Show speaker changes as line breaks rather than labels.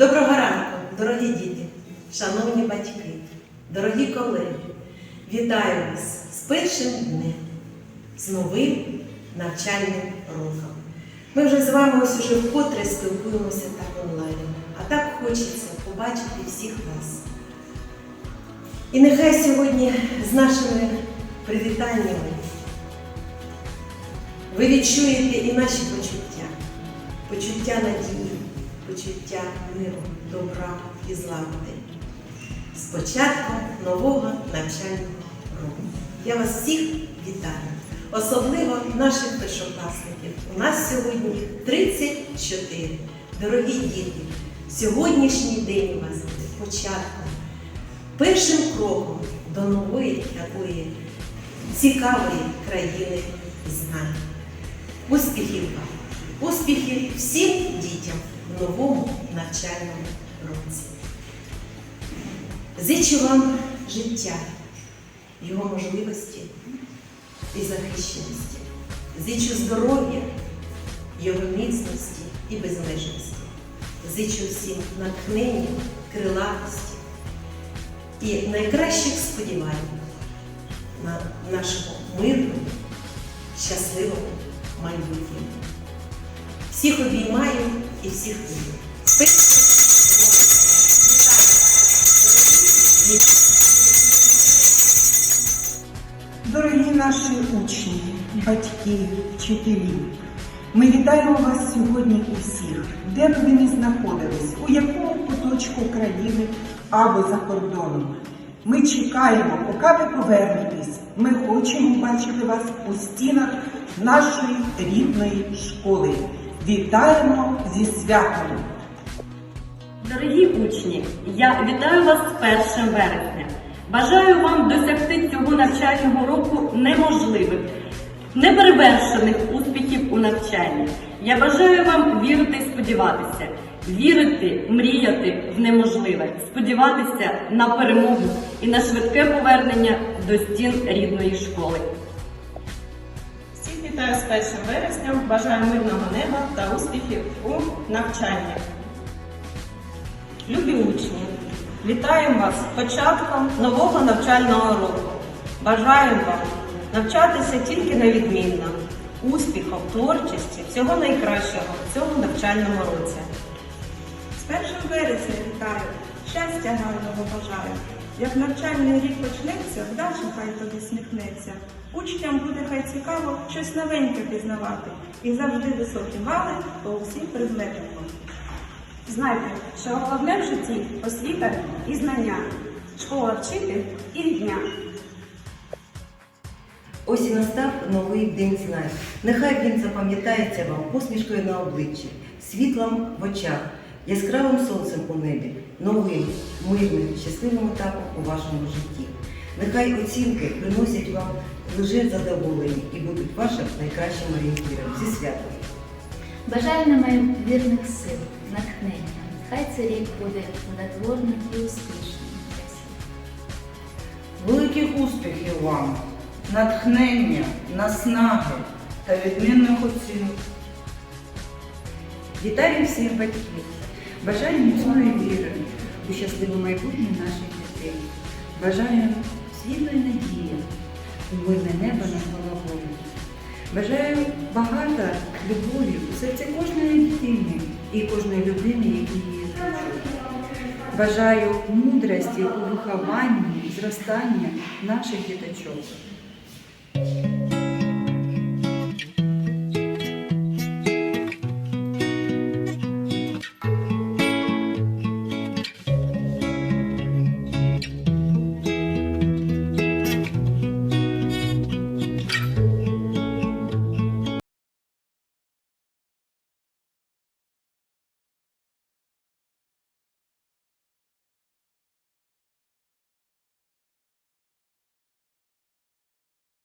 Доброго ранку, дорогі діти, шановні батьки, дорогі колеги. Вітаю вас з першим днем, з новим навчальним роком. Ми вже з вами ось уже вкотре спілкуємося так онлайн, а так хочеться побачити всіх вас. І нехай сьогодні з нашими привітаннями ви відчуєте і наші почуття, почуття надії, почуття миру, добра і злагоди. З початком нового навчального року. Я вас всіх вітаю, особливо наших першокласників. У нас сьогодні 34. Дорогі діти, сьогоднішній день у вас буде початком, першим кроком до нової такої цікавої країни знань. Успіхів вам! Успіхів всім дітям новому навчальному році. Зичу вам життя, його можливості і захищеності. Зичу здоров'я, його міцності і безмежності. Зичу всім натхнення, крилатості і найкращих сподівань на нашому мирному, щасливому майбутньому. Всіх обіймаю і всіх.
Дорогі наші учні, батьки, вчителі, ми вітаємо вас сьогодні усіх, де б ви не знаходились, у якому куточку країни або за кордоном. Ми чекаємо, поки ви повернетесь. Ми хочемо бачити вас у стінах нашої рідної школи. Вітаємо зі святом!
Дорогі учні, я вітаю вас з 1 вересня. Бажаю вам досягти цього навчального року неможливих, неперевершених успіхів у навчанні. Я бажаю вам вірити і сподіватися, вірити, мріяти в неможливе, сподіватися на перемогу і на швидке повернення до стін рідної школи.
Вітаю з 1 вересня, бажаю мирного неба та успіхів у навчанні. Любі учні, вітаємо вас з початком нового навчального року. Бажаємо вам навчатися тільки на відмінно, успіху, творчості, всього найкращого в цьому навчальному році.
З першим вересня вітаю, щастя гарного бажаю. Як навчальний рік почнеться, вдача хай тобі сміхнеться. Учням буде хай цікаво щось новеньке пізнавати і завжди високі бали по усім предметам.
Знайте, що головне в житті освіта і знання, школа вчити і рідня.
Ось і настав новий день знань. Нехай він запам'ятається вам посмішкою на обличчі, світлом в очах, яскравим сонцем у небі, новим, мирним, щасливим етапом у вашому житті. Нехай оцінки приносять вам лише задоволення і будуть вашим найкращим орієнтиром зі святом.
Бажаю нам вірних сил, натхнення. Хай цей рік буде плодотворним і успішним.
Великих успіхів вам, натхнення, наснаги та відмінних оцінок.
Вітаю всіх батьків! Бажаю міцної віри у щасливе майбутнє наших дітей. Бажаю світлої надії, у мирне небо над головою. Бажаю багато любові у серці кожної дитини і кожної людини, які її оточують. Бажаю мудрості у вихованні, зростання наших діточок.